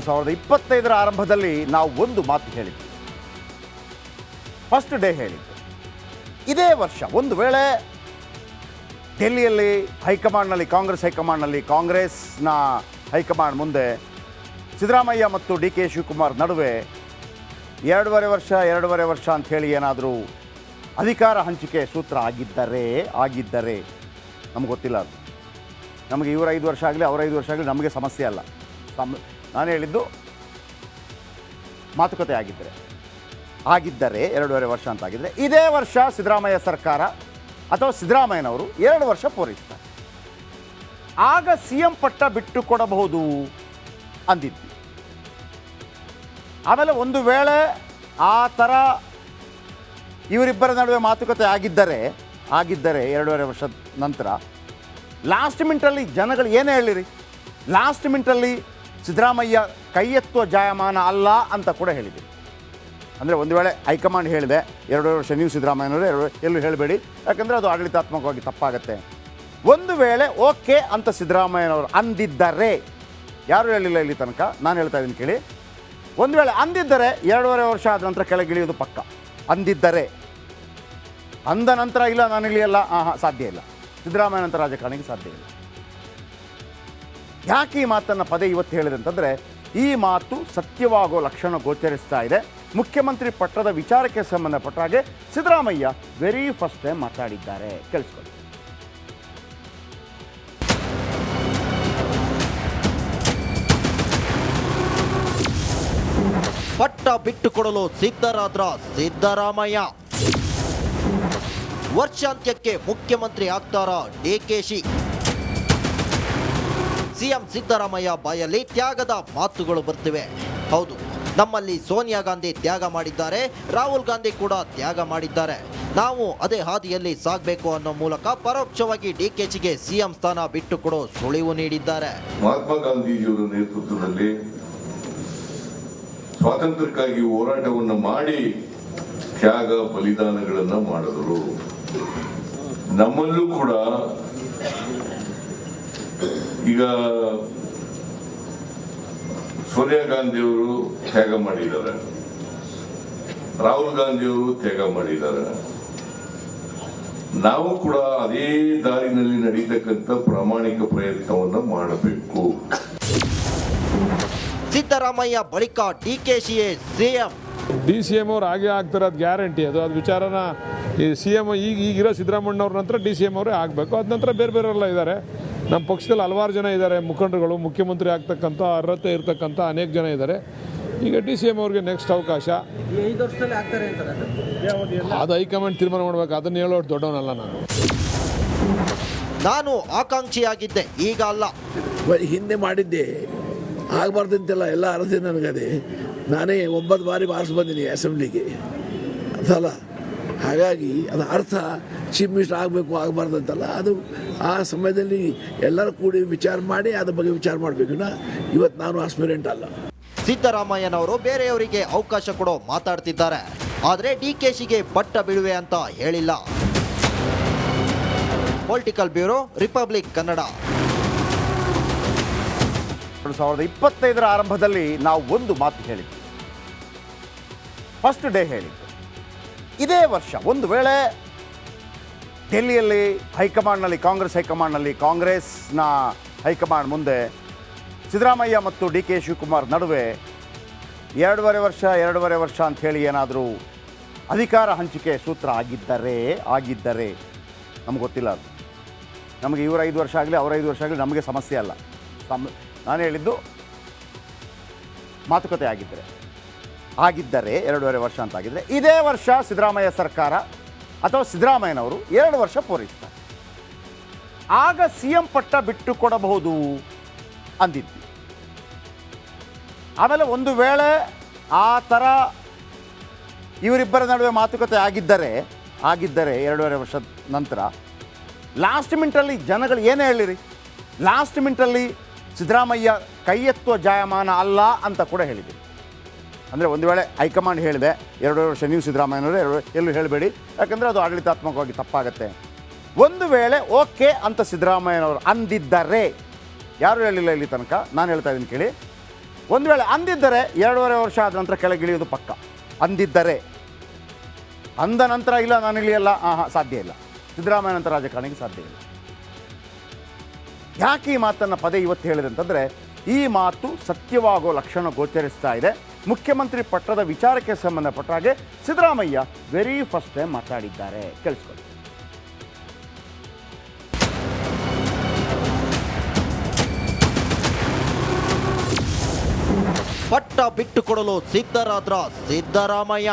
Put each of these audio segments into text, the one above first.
ಎರಡು ಸಾವಿರದ ಇಪ್ಪತ್ತೈದರ ಆರಂಭದಲ್ಲಿ ನಾವು ಒಂದು ಮಾತು ಹೇಳಿದ್ವಿ. ಫಸ್ಟ್ ಡೇ ಹೇಳಿದ್ದು ಇದೇ ವರ್ಷ ಒಂದು ವೇಳೆ ಡೆಲ್ಲಿಯಲ್ಲಿ ಹೈಕಮಾಂಡ್ನಲ್ಲಿ, ಕಾಂಗ್ರೆಸ್ ಹೈಕಮಾಂಡ್ನಲ್ಲಿ, ಕಾಂಗ್ರೆಸ್ನ ಹೈಕಮಾಂಡ್ ಮುಂದೆ ಸಿದ್ದರಾಮಯ್ಯ ಮತ್ತು ಡಿ ಕೆ ಶಿವಕುಮಾರ್ ನಡುವೆ ಎರಡೂವರೆ ವರ್ಷ ಎರಡೂವರೆ ವರ್ಷ ಅಂತ ಹೇಳಿ ಏನಾದರೂ ಅಧಿಕಾರ ಹಂಚಿಕೆ ಸೂತ್ರ ಆಗಿದ್ದರೆ ಆಗಿದ್ದರೆ ನಮ್ಗೆ ಗೊತ್ತಿಲ್ಲ ಅದು. ನಮಗೆ ಇವರ ಐದು ವರ್ಷ ಆಗಲಿ, ಅವರ ಐದು ವರ್ಷ ಆಗಲಿ ನಮಗೆ ಸಮಸ್ಯೆ ಅಲ್ಲ. ನಾನು ಹೇಳಿದ್ದು ಮಾತುಕತೆ ಆಗಿದ್ದರೆ. ಆಗಿದ್ದರೆ ಎರಡೂವರೆ ವರ್ಷ ಅಂತ ಆಗಿದ್ದರೆ ಇದೇ ವರ್ಷ ಸಿದ್ದರಾಮಯ್ಯ ಸರ್ಕಾರ ಅಥವಾ ಸಿದ್ದರಾಮಯ್ಯನವರು ಎರಡು ವರ್ಷ ಪೂರೈಸ್ತಾರೆ. ಆಗ ಸಿ ಎಂ ಪಟ್ಟ ಬಿಟ್ಟು ಕೊಡಬಹುದು ಅಂದಿದ್ವಿ. ಆಮೇಲೆ ಒಂದು ವೇಳೆ ಆ ಥರ ಇವರಿಬ್ಬರ ನಡುವೆ ಮಾತುಕತೆ ಆಗಿದ್ದರೆ ಆಗಿದ್ದರೆ ಎರಡೂವರೆ ವರ್ಷದ ನಂತರ, ಲಾಸ್ಟ್ ಮಿಂಟಲ್ಲಿ ಜನಗಳು ಏನೇ ಹೇಳಿರಿ, ಲಾಸ್ಟ್ ಮಿನಿಟಲ್ಲಿ ಸಿದ್ದರಾಮಯ್ಯ ಕೈ ಜಾಯಮಾನ ಅಲ್ಲ ಅಂತ ಕೂಡ ಹೇಳಿದೆ ಅಂದರೆ ಒಂದು ವೇಳೆ ಹೈಕಮಾಂಡ್ ಹೇಳಿದೆ ಎರಡು ವರ್ಷ ನೀವು ಸಿದ್ದರಾಮಯ್ಯನವರು, ಎರಡು ಎಲ್ಲೂ ಹೇಳಬೇಡಿ, ಯಾಕಂದರೆ ಅದು ಆಡಳಿತಾತ್ಮಕವಾಗಿ ತಪ್ಪಾಗತ್ತೆ. ಒಂದು ವೇಳೆ ಓಕೆ ಅಂತ ಸಿದ್ದರಾಮಯ್ಯನವರು ಅಂದಿದ್ದರೆ, ಯಾರು ಹೇಳಿಲ್ಲ ಇಲ್ಲಿ ತನಕ? ನಾನು ಹೇಳ್ತಾ ಇದ್ದೀನಿ ಕೇಳಿ. ಒಂದು ವೇಳೆ ಅಂದಿದ್ದರೆ, ಎರಡೂವರೆ ವರ್ಷ ಆದ ನಂತರ ಕೆಳಗಿಳಿಯೋದು ಪಕ್ಕ. ಅಂದಿದ್ದರೆ. ಅಂದ ನಂತರ ಇಲ್ಲ ನಾನು ಇಳಿಯಲ್ಲ ಹಾಂ ಹಾಂ ಸಾಧ್ಯ ಇಲ್ಲ. ಸಿದ್ದರಾಮಯ್ಯ ನಂತರ ರಾಜಕಾರಣಿಗೆ ಸಾಧ್ಯ ಇಲ್ಲ. ಯಾಕೆ ಈ ಮಾತನ್ನು ಪದೇ ಇವತ್ತು ಹೇಳಿದೆ ಅಂತಂದರೆ, ಈ ಮಾತು ಸತ್ಯವಾಗೋ ಲಕ್ಷಣ ಗೋಚರಿಸ್ತಾ ಇದೆ. ಮುಖ್ಯಮಂತ್ರಿ ಪಟ್ಟದ ವಿಚಾರಕ್ಕೆ ಸಂಬಂಧಪಟ್ಟ ಹಾಗೆ ಸಿದ್ದರಾಮಯ್ಯ ವೆರಿ ಫಸ್ಟ್ ಟೈಮ್ ಮಾತಾಡಿದ್ದಾರೆ. ಕೇಳಿಸ್ಕೊಳ್ಳಿ. ಪಟ್ಟ ಬಿಟ್ಟುಕೊಡಲು ಸಿದ್ಧರಾದ್ರ ಸಿದ್ದರಾಮಯ್ಯ. ವರ್ಷಾಂತ್ಯಕ್ಕೆ ಮುಖ್ಯಮಂತ್ರಿ ಆಗ್ತಾರ ಡಿಕೆಶಿ ಸಿಎಂ ಸಿದ್ದರಾಮಯ್ಯ ಬಾಯಲ್ಲಿ ತ್ಯಾಗದ ಮಾತುಗಳು ಬರ್ತಿವೆ. ಹೌದು, ನಮ್ಮಲ್ಲಿ ಸೋನಿಯಾ ಗಾಂಧಿ ತ್ಯಾಗ ಮಾಡಿದ್ದಾರೆ, ರಾಹುಲ್ ಗಾಂಧಿ ಕೂಡ ತ್ಯಾಗ ಮಾಡಿದ್ದಾರೆ. ನಾವು ಅದೇ ಹಾದಿಯಲ್ಲಿ ಸಾಗಬೇಕು ಅನ್ನೋ ಮೂಲಕ ಪರೋಕ್ಷವಾಗಿ ಡಿಕೆಶಿಗೆ ಸಿಎಂ ಸ್ಥಾನ ಬಿಟ್ಟುಕೊಡೋ ಸುಳಿವು ನೀಡಿದ್ದಾರೆ. ಮಹಾತ್ಮ ಗಾಂಧೀಜಿಯವರ ನೇತೃತ್ವದಲ್ಲಿ ಸ್ವಾತಂತ್ರ್ಯಕ್ಕಾಗಿ ಹೋರಾಟವನ್ನು ಮಾಡಿ ತ್ಯಾಗ ಬಲಿದಾನಗಳನ್ನು ಮಾಡಿದರು. ನಮ್ಮಲ್ಲೂ ಕೂಡ ಈಗ ಸೋನಿಯಾ ಗಾಂಧಿಯವರು ತ್ಯಾಗ ಮಾಡಿದ್ದಾರೆ. ರಾಹುಲ್ ಗಾಂಧಿಯವರು ತ್ಯಾಗ ಮಾಡಿದ್ದಾರೆ. ನಾವು ಕೂಡ ಅದೇ ದಾರಿನಲ್ಲಿ ನಡೀತಕ್ಕಂಥ ಪ್ರಾಮಾಣಿಕ ಪ್ರಯತ್ನವನ್ನ ಮಾಡಬೇಕು. ಸಿದ್ದರಾಮಯ್ಯ ಬಳಿಕ ಡಿಕೆಶಿಯೇ ಸಿಎಂ ಡಿ ಸಿ ಎಂ ಅವ್ರು ಹಾಗೆ ಆಗ್ತಾರೆ ಅದು ಗ್ಯಾರಂಟಿ. ಅದು ಅದು ವಿಚಾರನ ಈ ಸಿ ಎಂ ಈಗ ಈಗಿರೋ ಸಿದ್ದರಾಮಣ್ಣವ್ರ ನಂತರ ಡಿ ಸಿ ಎಂ ಅವರೇ ಆಗಬೇಕು. ಅದ ನಂತರ ಬೇರೆ ಬೇರೆಲ್ಲ ಇದ್ದಾರೆ. ನಮ್ಮ ಪಕ್ಷದಲ್ಲಿ ಹಲವಾರು ಜನ ಇದ್ದಾರೆ ಮುಖಂಡರುಗಳು ಮುಖ್ಯಮಂತ್ರಿ ಆಗ್ತಕ್ಕಂಥ ಅರ್ಹತೆ ಇರತಕ್ಕಂಥ ಅನೇಕ ಜನ ಇದ್ದಾರೆ. ಈಗ ಡಿ ಸಿ ಎಂ ಅವ್ರಿಗೆ ನೆಕ್ಸ್ಟ್ ಅವಕಾಶ. ಈ ಐದು ವರ್ಷದಲ್ಲಿ ಆಗ್ತಾರೆ ಅಂತಾರೆ ಅದು ಹೈಕಮಾಂಡ್ ತೀರ್ಮಾನ ಮಾಡಬೇಕು ಅದನ್ನು ಹೇಳೋ ದೊಡ್ಡವನಲ್ಲ ನಾನು. ನಾನು ಆಕಾಂಕ್ಷಿಯಾಗಿದ್ದೆ ಈಗ ಅಲ್ಲ. ಬ- ಹಿಂದೆ ಮಾಡಿದ್ದೆ ಆಗಬಾರ್ದಂತೆಲ್ಲ ಎಲ್ಲ ಅರ್ಹತೆ ನನಗದೆ. ನಾನೇ ಒಂಬತ್ತು ಬಾರಿ ಬಾರಿಸಿ ಬಂದೀನಿ ಅಸೆಂಬ್ಲಿಗೆ. ಅದಲ್ಲ ಹಾಗಾಗಿ ಅದು ಅರ್ಥ ಚೀಫ್ ಮಿನಿಸ್ಟರ್ ಆಗಬೇಕು ಆಗಬಾರ್ದು ಅಂತಲ್ಲ. ಅದು ಆ ಸಮಯದಲ್ಲಿ ಎಲ್ಲರೂ ಕೂಡಿ ವಿಚಾರ ಮಾಡಿ ಅದ್ರ ಬಗ್ಗೆ ವಿಚಾರ ಮಾಡಬೇಕು. ಇವತ್ತು ನಾನು ಆಸ್ಪಿರೆಂಟ್ ಅಲ್ಲ. ಸಿದ್ದರಾಮಯ್ಯನವರು ಬೇರೆಯವರಿಗೆ ಅವಕಾಶ ಕೊಡೋ ಮಾತಾಡ್ತಿದ್ದಾರೆ. ಆದರೆ ಡಿ ಕೆ ಶಿಗೆ ಪಟ್ಟ ಬಿಡುವೆ ಅಂತ ಹೇಳಿಲ್ಲ. Political bureau Republic Kannada. ಎರಡು ಸಾವಿರದ ಇಪ್ಪತ್ತೈದರ ಆರಂಭದಲ್ಲಿ ನಾವು ಒಂದು ಮಾತು ಹೇಳಿದ್ವಿ. ಫಸ್ಟ್ ಡೇ ಹೇಳಿದ್ದು ಇದೇ ವರ್ಷ, ಒಂದು ವೇಳೆ ಡೆಲ್ಲಿಯಲ್ಲಿ ಹೈಕಮಾಂಡ್ನಲ್ಲಿ, ಕಾಂಗ್ರೆಸ್ ಹೈಕಮಾಂಡ್ನಲ್ಲಿ ಕಾಂಗ್ರೆಸ್ನ ಹೈಕಮಾಂಡ್ ಮುಂದೆ ಸಿದ್ದರಾಮಯ್ಯ ಮತ್ತು ಡಿ ಕೆ ಶಿವಕುಮಾರ್ ನಡುವೆ ಎರಡೂವರೆ ವರ್ಷ ಎರಡೂವರೆ ವರ್ಷ ಅಂತ ಹೇಳಿ ಏನಾದರೂ ಅಧಿಕಾರ ಹಂಚಿಕೆ ಸೂತ್ರ ಆಗಿದ್ದರೆ ಆಗಿದ್ದರೆ ನಮ್ಗೆ ಗೊತ್ತಿಲ್ಲ ಅದು. ನಮಗೆ ಇವರು ಐದು ವರ್ಷ ಆಗಲಿ ಅವರ ಐದು ವರ್ಷ ಆಗಲಿ ನಮಗೆ ಸಮಸ್ಯೆ ಅಲ್ಲ. ನಾನು ಹೇಳಿದ್ದು ಮಾತುಕತೆ ಆಗಿದ್ದರೆ. ಆಗಿದ್ದರೆ, ಎರಡೂವರೆ ವರ್ಷ ಅಂತ ಆಗಿದ್ದರೆ, ಇದೇ ವರ್ಷ ಸಿದ್ದರಾಮಯ್ಯ ಸರ್ಕಾರ ಅಥವಾ ಸಿದ್ದರಾಮಯ್ಯನವರು ಎರಡು ವರ್ಷ ಪೂರೈಸ್ತಾರೆ. ಆಗ ಸಿ ಎಂ ಪಟ್ಟ ಬಿಟ್ಟು ಕೊಡಬಹುದು ಅಂದಿದ್ವಿ. ಆಮೇಲೆ ಒಂದು ವೇಳೆ ಆ ಥರ ಇವರಿಬ್ಬರ ನಡುವೆ ಮಾತುಕತೆ ಆಗಿದ್ದರೆ ಆಗಿದ್ದರೆ ಎರಡೂವರೆ ವರ್ಷದ ನಂತರ, ಲಾಸ್ಟ್ ಮಿಂಟಲ್ಲಿ ಜನಗಳು ಏನೇ ಹೇಳಿರಿ? ಲಾಸ್ಟ್ ಮಿಂಟಲ್ಲಿ ಸಿದ್ದರಾಮಯ್ಯ ಕೈ ಎತ್ತುವ ಜಾಯಮಾನ ಅಲ್ಲ ಅಂತ ಕೂಡ ಹೇಳಿದೆ ಅಂದರೆ ಒಂದು ವೇಳೆ ಹೈಕಮಾಂಡ್ ಹೇಳಿದೆ ಎರಡು ವರ್ಷ ನೀವು ಸಿದ್ದರಾಮಯ್ಯನವರು, ಎರಡು ಎಲ್ಲೂ ಹೇಳಬೇಡಿ. ಯಾಕಂದರೆ ಅದು ಆಡಳಿತಾತ್ಮಕವಾಗಿ ತಪ್ಪಾಗತ್ತೆ. ಒಂದು ವೇಳೆ ಓಕೆ ಅಂತ ಸಿದ್ದರಾಮಯ್ಯನವರು ಅಂದಿದ್ದರೆ, ಯಾರು ಹೇಳಿಲ್ಲ ಇಲ್ಲಿ ತನಕ? ನಾನು ಹೇಳ್ತಾ ಇದ್ದೀನಿ ಕೇಳಿ. ಒಂದು ವೇಳೆ ಅಂದಿದ್ದರೆ, ಎರಡೂವರೆ ವರ್ಷ ಆದ ನಂತರ ಕೆಳಗಿಳಿಯೋದು ಪಕ್ಕ. ಅಂದಿದ್ದರೆ. ಅಂದ ನಂತರ ಇಲ್ಲ, ನಾನು ಇಳಿಯಲ್ಲ. ಹಾಂ ಸಾಧ್ಯ ಇಲ್ಲ. ಸಿದ್ದರಾಮಯ್ಯ ನಂತರ ರಾಜಕಾರಣಿಗೆ ಸಾಧ್ಯ ಇಲ್ಲ. ಯಾಕೆ ಈ ಮಾತನ್ನು ಪದೇ ಇವತ್ತು ಹೇಳಿದೆ ಅಂತಂದರೆ, ಈ ಮಾತು ಸತ್ಯವಾಗೋ ಲಕ್ಷಣ ಗೋಚರಿಸ್ತಾ ಇದೆ. ಮುಖ್ಯಮಂತ್ರಿ ಪಟ್ಟದ ವಿಚಾರಕ್ಕೆ ಸಂಬಂಧಪಟ್ಟ ಹಾಗೆ ಸಿದ್ದರಾಮಯ್ಯ ವೆರಿ ಫಸ್ಟ್ ಟೈಮ್ ಮಾತಾಡಿದ್ದಾರೆ. ಕೇಳಿಸ್ಕೊಳ್ಳಿ. ಪಟ್ಟ ಬಿಟ್ಟು ಕೊಡಲು ಸಿದ್ದರಾಮಯ್ಯ.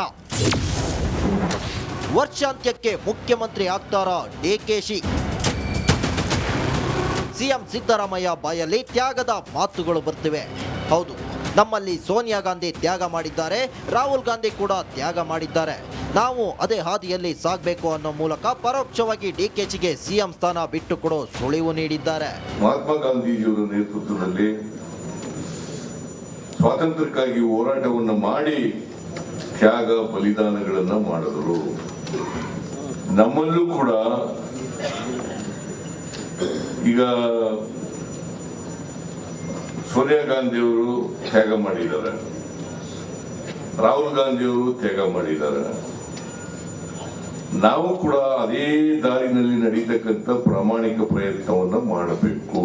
ವರ್ಷಾಂತ್ಯಕ್ಕೆ ಮುಖ್ಯಮಂತ್ರಿ ಆಗ್ತಾರ ಡಿಕೆಶಿ ಸಿಎಂ ಸಿದ್ದರಾಮಯ್ಯ ಬಾಯಲ್ಲಿ ತ್ಯಾಗದ ಮಾತುಗಳು ಬರ್ತಿವೆ. ಹೌದು. ನಮ್ಮಲ್ಲಿ ಸೋನಿಯಾ ಗಾಂಧಿ ತ್ಯಾಗ ಮಾಡಿದ್ದಾರೆ, ರಾಹುಲ್ ಗಾಂಧಿ ಕೂಡ ತ್ಯಾಗ ಮಾಡಿದ್ದಾರೆ. ನಾವು ಅದೇ ಹಾದಿಯಲ್ಲಿ ಸಾಗಬೇಕು ಅನ್ನೋ ಮೂಲಕ ಪರೋಕ್ಷವಾಗಿ ಡಿಕೆಚಿಗೆ ಸಿಎಂ ಸ್ಥಾನ ಬಿಟ್ಟು ಕೊಡೋ ಸುಳಿವು ನೀಡಿದ್ದಾರೆ. ಮಹಾತ್ಮ ಗಾಂಧೀಜಿಯವರ ನೇತೃತ್ವದಲ್ಲಿ ಸ್ವಾತಂತ್ರ್ಯಕ್ಕಾಗಿ ಹೋರಾಟವನ್ನು ಮಾಡಿ ತ್ಯಾಗ ಬಲಿದಾನಗಳನ್ನ ಮಾಡಿದರು. ನಮ್ಮಲ್ಲೂ ಕೂಡ ಈಗ ಸೋನಿಯಾ ಗಾಂಧಿಯವರು ತ್ಯಾಗ ಮಾಡಿದ್ದಾರೆ. ರಾಹುಲ್ ಗಾಂಧಿಯವರು ತ್ಯಾಗ ಮಾಡಿದ್ದಾರೆ. ನಾವು ಕೂಡ ಅದೇ ದಾರಿನಲ್ಲಿ ನಡೀತಕ್ಕಂಥ ಪ್ರಾಮಾಣಿಕ ಪ್ರಯತ್ನವನ್ನ ಮಾಡಬೇಕು.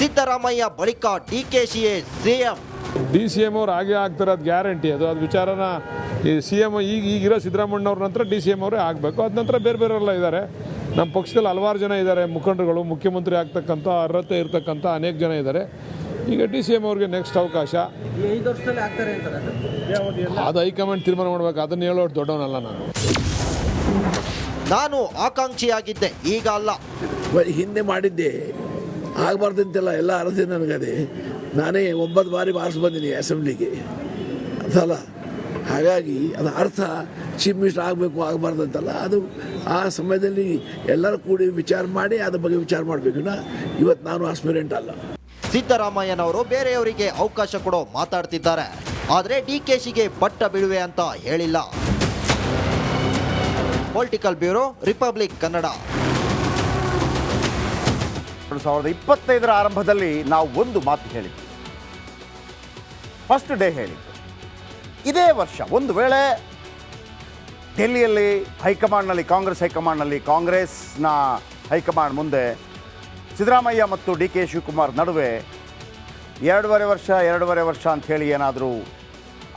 ಸಿದ್ದರಾಮಯ್ಯ ಬಳಿಕ ಡಿಕೆಶಿಯೇ ಸಿಎಂ. ಡಿ ಸಿ ಎಂ ಅವ್ರು ಹಾಗೆ ಆಗ್ತಾರೆ ಅದು ಗ್ಯಾರಂಟಿ. ಅದು ಅದು ವಿಚಾರನ ಈ ಸಿ ಎಂ ಈಗ ಈಗಿರೋ ಸಿದ್ದರಾಮಣ್ಣವ್ರ ನಂತರ ಡಿ ಸಿ ಎಂ ಅವರೇ ಆಗಬೇಕು. ಅದ ನಂತರ ಬೇರೆ ಬೇರೆಲ್ಲ ಇದ್ದಾರೆ. ನಮ್ಮ ಪಕ್ಷದಲ್ಲಿ ಹಲವಾರು ಜನ ಇದ್ದಾರೆ ಮುಖಂಡರುಗಳು ಮುಖ್ಯಮಂತ್ರಿ ಆಗ್ತಕ್ಕಂಥ ಅರ್ಹತೆ ಇರತಕ್ಕಂಥ ಅನೇಕ ಜನ ಇದ್ದಾರೆ. ಈಗ ಡಿ ಸಿ ಎಂ ಅವ್ರಿಗೆ ನೆಕ್ಸ್ಟ್ ಅವಕಾಶ. ಈ ಐದು ವರ್ಷದಲ್ಲಿ ಆಗ್ತಾರೆ ಅಂತಾರೆ ಅದು ಹೈಕಮಾಂಡ್ ತೀರ್ಮಾನ ಮಾಡ್ಬೇಕು ಅದನ್ನ ಹೇಳೋ ದೊಡ್ಡವನಲ್ಲ ನಾನು. ನಾನು ಆಕಾಂಕ್ಷಿಯಾಗಿದ್ದೆ ಈಗ ಅಲ್ಲ. ಹಿಂದೆ ಮಾಡಿದ್ದೆ ಆಗಬಾರ್ದಂತೆಲ್ಲ ಎಲ್ಲ ಅರ್ಹತೆ ನನಗದೆ. ನಾನೇ ಒಂಬತ್ತು ಬಾರಿ ಬಾರಿಸಿ ಬಂದೀನಿ ಅಸೆಂಬ್ಲಿಗೆ ಅದಲ್ಲ ಹಾಗಾಗಿ ಅದು ಅರ್ಥ ಚೀಫ್ ಮಿನಿಸ್ಟರ್ ಆಗಬೇಕು ಆಗಬಾರ್ದಂತಲ್ಲ ಅದು ಆ ಸಮಯದಲ್ಲಿ ಎಲ್ಲರೂ ಕೂಡಿ ವಿಚಾರ ಮಾಡಿ ಅದ್ರ ಬಗ್ಗೆ ವಿಚಾರ ಮಾಡಬೇಕು. ಇವತ್ತು ನಾನು ಆಸ್ಪಿರೆಂಟ್ ಅಲ್ಲ. ಸಿದ್ದರಾಮಯ್ಯನವರು ಬೇರೆಯವರಿಗೆ ಅವಕಾಶ ಕೊಡೋ ಮಾತಾಡ್ತಿದ್ದಾರೆ. ಆದರೆ ಡಿ ಕೆ ಶಿಗೆ ಪಟ್ಟ ಬಿಡುವೆ ಅಂತ ಹೇಳಿಲ್ಲ. Political bureau Republic Kannada. ಎರಡು ಸಾವಿರದ ಇಪ್ಪತ್ತೈದರ ಆರಂಭದಲ್ಲಿ ನಾವು ಒಂದು ಮಾತು ಹೇಳಿದ್ವಿ. ಫಸ್ಟ್ ಡೇ ಹೇಳಿದ್ದು ಇದೇ ವರ್ಷ ಒಂದು ವೇಳೆ ಡೆಲ್ಲಿಯಲ್ಲಿ ಹೈಕಮಾಂಡ್ನಲ್ಲಿ, ಕಾಂಗ್ರೆಸ್ ಹೈಕಮಾಂಡ್ನಲ್ಲಿ ಕಾಂಗ್ರೆಸ್ನ ಹೈಕಮಾಂಡ್ ಮುಂದೆ ಸಿದ್ದರಾಮಯ್ಯ ಮತ್ತು ಡಿ ಕೆ ಶಿವಕುಮಾರ್ ನಡುವೆ ಎರಡೂವರೆ ವರ್ಷ ಎರಡೂವರೆ ವರ್ಷ ಅಂತ ಹೇಳಿ ಏನಾದರೂ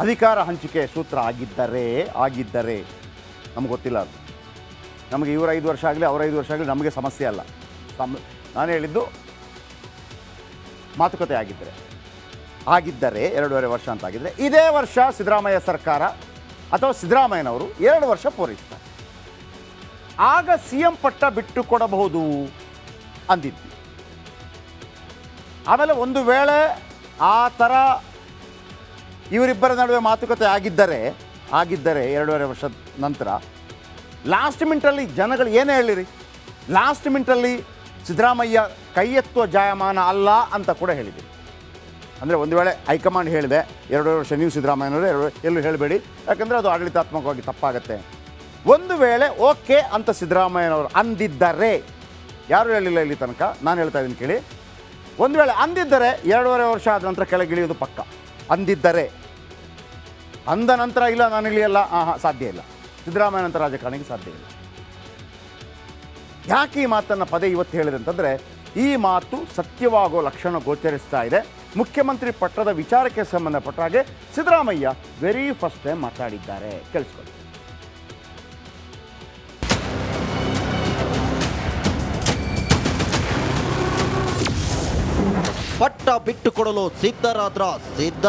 ಅಧಿಕಾರ ಹಂಚಿಕೆ ಸೂತ್ರ ಆಗಿದ್ದರೆ ಆಗಿದ್ದರೆ ನಮ್ಗೆ ಗೊತ್ತಿಲ್ಲ ಅದು. ನಮಗೆ ಇವರು ಐದು ವರ್ಷ ಆಗಲಿ, ಅವ್ರ ಐದು ವರ್ಷ ಆಗಲಿ ನಮಗೆ ಸಮಸ್ಯೆ ಅಲ್ಲ. ನಾನು ಹೇಳಿದ್ದು ಮಾತುಕತೆ ಆಗಿದ್ದರೆ ಆಗಿದ್ದರೆ, ಎರಡೂವರೆ ವರ್ಷ ಅಂತ ಆಗಿದ್ದರೆ ಇದೇ ವರ್ಷ ಸಿದ್ದರಾಮಯ್ಯ ಸರ್ಕಾರ ಅಥವಾ ಸಿದ್ದರಾಮಯ್ಯನವರು ಎರಡು ವರ್ಷ ಪೂರೈಸ್ತಾರೆ. ಆಗ ಸಿ ಎಂ ಪಟ್ಟ ಬಿಟ್ಟು ಕೊಡಬಹುದು ಅಂದಿದ್ವಿ. ಆಮೇಲೆ ಒಂದು ವೇಳೆ ಆ ಥರ ಇವರಿಬ್ಬರ ನಡುವೆ ಮಾತುಕತೆ ಆಗಿದ್ದರೆ ಆಗಿದ್ದರೆ ಎರಡೂವರೆ ವರ್ಷದ ನಂತರ, ಲಾಸ್ಟ್ ಮಿನಿಟಲ್ಲಿ ಜನಗಳು ಏನೇ ಹೇಳಿರಿ? ಲಾಸ್ಟ್ ಮಿನಿಟಲ್ಲಿ ಸಿದ್ದರಾಮಯ್ಯ ಕೈ ಎತ್ತುವ ಜಾಯಮಾನ ಅಲ್ಲ ಅಂತ ಕೂಡ ಹೇಳಿದ್ದೀನಿ ಅಂದರೆ ಒಂದು ವೇಳೆ ಹೈಕಮಾಂಡ್ ಹೇಳಿದೆ, ಎರಡು ವರ್ಷ ನೀವು ಸಿದ್ದರಾಮಯ್ಯನವರು, ಎರಡು ಎಲ್ಲೂ ಹೇಳಬೇಡಿ. ಯಾಕಂದರೆ ಅದು ಆಡಳಿತಾತ್ಮಕವಾಗಿ ತಪ್ಪಾಗತ್ತೆ. ಒಂದು ವೇಳೆ ಓಕೆ ಅಂತ ಸಿದ್ದರಾಮಯ್ಯನವರು ಅಂದಿದ್ದರೆ, ಯಾರು ಹೇಳಿಲ್ಲ ಇಲ್ಲಿ ತನಕ? ನಾನು ಹೇಳ್ತಾ ಇದ್ದೀನಿ ಕೇಳಿ. ಒಂದು ವೇಳೆ ಅಂದಿದ್ದರೆ, ಎರಡೂವರೆ ವರ್ಷ ಆದ ನಂತರ ಕೆಳಗಿಳಿಯೋದು ಪಕ್ಕ. ಅಂದಿದ್ದರೆ, ಅಂದ ನಂತರ ಇಲ್ಲ, ನಾನು ಇಳಿಯಲ್ಲ ಹಾಂ ಸಾಧ್ಯ ಇಲ್ಲ. ಸಿದ್ದರಾಮಯ್ಯನಂತ ರಾಜಕಾರಣಿಗೆ ಸಾಧ್ಯ ಇಲ್ಲ. ಯಾಕೆ ಈ ಮಾತನ್ನು ಪದೇ ಇವತ್ತು ಹೇಳಿದೆ ಅಂತಂದರೆ, ಈ ಮಾತು ಸತ್ಯವಾಗೋ ಲಕ್ಷಣ ಗೋಚರಿಸ್ತಾ ಇದೆ. ಮುಖ್ಯಮಂತ್ರಿ ಪಟ್ಟದ ವಿಚಾರಕ್ಕೆ ಸಂಬಂಧಪಟ್ಟ ಹಾಗೆ ಸಿದ್ದರಾಮಯ್ಯ ವೆರಿ ಫಸ್ಟ್ ಟೈಮ್ ಮಾತಾಡಿದ್ದಾರೆ. ಕೇಳಿಸ್ಕೊಳ್ಳಿ. ಪಟ್ಟ ಬಿಟ್ಟು ಕೊಡಲು ಸಿದ್ಧರಾದ್ರ ಸಿದ್ದರಾಮಯ್ಯ